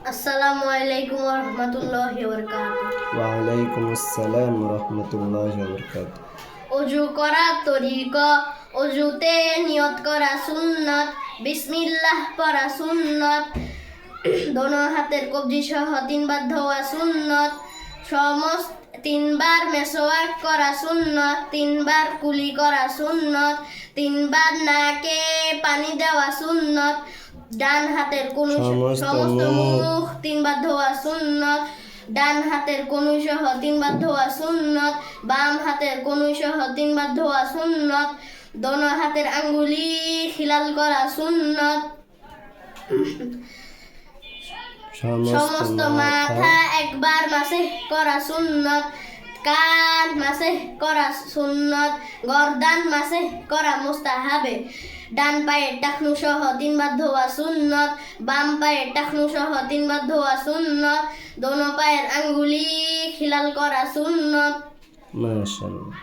আসসালামু আলাইকুম রহমতুল্লাহ বরকাত ওয়ালাইকুম আসসালাম রহমতুল্লাহ বরকাত অজু করা তরিক অজুতে নিয়ত করা সুন্নত বিসমিল্লাহ পড়া সুন্নত দোনো হাতের কবজি সহ তিনবার ধোয়া সুন্নত সমস্ত তিনবার মেসোয়াক করা সুন্নত তিনবার কুলি করা সুন্নত তিনবার নাকে পানি দেওয়া সুন্নত ডান হাতের কোন সমস্ত মুখ। তিনবার ধোয়া সুন্নত। ডান হাতের কনুই সহ তিনবার ধোয়া সুন্নত। বাম হাতের কনুই সহ তিনবার ধোয়া সুন্নত। দোনো হাতের আঙ্গুলি খিলাল করা সুন্নত। সমস্ত মাথা একবার মাসে করা সুন্নত। কান মাসে করা সুন্নত, গরদান মাসে করা মুস্তাহাবে। ডান পায়ের টাকনু সহ তিনবার ধোয়া সুন্নত, বাম পায়ের টাকনু সহ তিনবার ধোয়া সুন্নত, দোনো পায়ের আঙ্গুলি খিলাল করা সুন্নত। মাশাআল্লাহ।